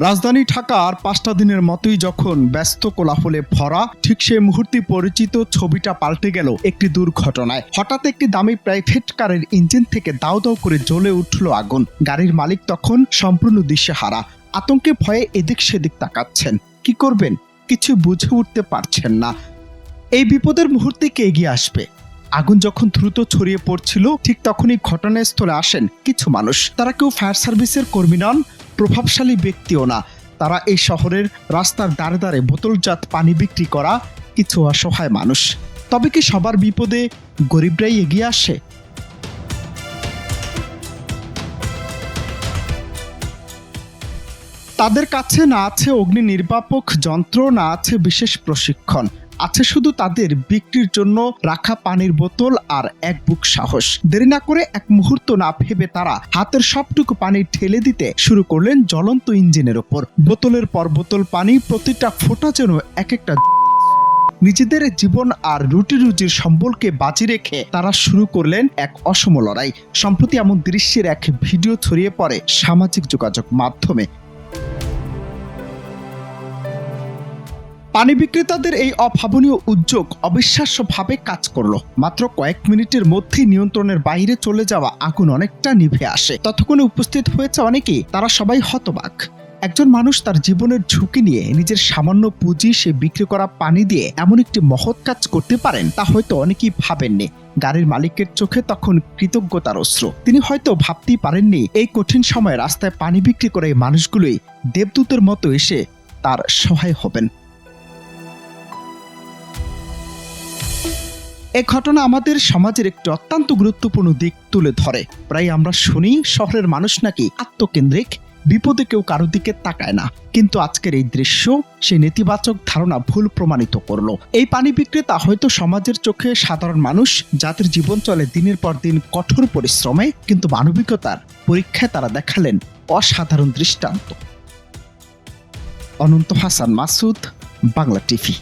রাজধানী ঢাকার পাঁচটা দিনের মতোই যখন ব্যস্ত কোলাহলে ভরা, ঠিক সেই মুহূর্তে পরিচিত ছবিটা পাল্টে গেল একটি দুর্ঘটনায়। হঠাৎ একটি দামি প্রাইভেট কারের ইঞ্জিন থেকে দাও দাও করে জ্বলে উঠল আগুন। গাড়ির মালিক তখন সম্পূর্ণ দিশেহারা। আতঙ্কে ভয়ে এদিক সেদিক তাকাচ্ছেন। কি করবেন? কিছু বুঝে উঠতে পারছেন না। এই বিপদের মুহূর্তে কে এগিয়ে আসবে? আগুন যখন দ্রুত ছড়িয়ে পড়ছিল, ঠিক তখনই ঘটনাস্থলে আসেন কিছু মানুষ। তারা কেউ ফায়ার সার্ভিসের কর্মী নন প্রভাবশালী ব্যক্তিও না। তারা এই শহরের রাস্তার দ্বারে দ্বারে বোতলজাত পানি বিক্রি করা কিছু অসহায় মানুষ। তবে কি সবার বিপদে গরিবরাই এগিয়ে আসে? তাদের কাছে না আছে অগ্নি নির্বাপক যন্ত্র, না আছে বিশেষ প্রশিক্ষণ। আছে শুধু তাদের বিক্রির জন্য রাখা পানির বোতল আর এক বুক সাহস। দেরি না করে এক মুহূর্ত না ভেবে তারা হাতের সবটুকু পানি ঠেলে দিতে শুরু করলেন জ্বলন্ত ইঞ্জিনের ওপর। বোতলের পর বোতল পানি প্রতিটা ফোঁটা যেন এক একটা নিজেদের জীবন আর রুটি রুজির সম্বলকে বাজি রেখে তারা শুরু করলেন এক অসম লড়াই। সম্প্রতি এমন দৃশ্যের এক ভিডিও ছড়িয়ে পড়ে সামাজিক যোগাযোগ মাধ্যমে। পানি বিক্রেতাদের এই অভাবনীয় উদ্যোগ অবিশ্বাস্যভাবে কাজ করল। মাত্র কয়েক মিনিটের মধ্যেই নিয়ন্ত্রণের বাইরে চলে যাওয়া আগুন অনেকটা নিভে আসে। ততক্ষণে উপস্থিত হয়েছে অনেকেই, তারা সবাই হতবাক। একজন মানুষ তার জীবনের ঝুঁকি নিয়ে নিজের সামান্য পুঁজি সে বিক্রি করা পানি দিয়ে এমন একটি মহৎ কাজ করতে পারেন, তা হয়তো অনেকেই ভাবেননি। গাড়ির মালিকের চোখে তখন কৃতজ্ঞতার অস্ত্র তিনি হয়তো ভাবতেই পারেননি, এই কঠিন সময়ে রাস্তায় পানি বিক্রি করে এই মানুষগুলোই দেবদূতের মতো এসে তার সহায় হবেন। এ ঘটনা আমাদের সমাজের একটি অত্যন্ত গুরুত্বপূর্ণ দিক তুলে ধরে। প্রায় আমরা শুনি, শহরের মানুষ নাকি আত্মকেন্দ্রিক, বিপদে কেউ কারও দিকে তাকায় না। কিন্তু আজকের এই দৃশ্য সেই নেতিবাচক ধারণা ভুল প্রমাণিত করল। এই পানি বিক্রেতা হয়তো সমাজের চোখে সাধারণ মানুষ, যাদের জীবন চলে দিনের পর দিন কঠোর পরিশ্রমে, কিন্তু মানবিকতার পরীক্ষায় তারা দেখালেন অসাধারণ দৃষ্টান্ত। অনন্ত হাসান মাসুদ, বাংলা টিভি।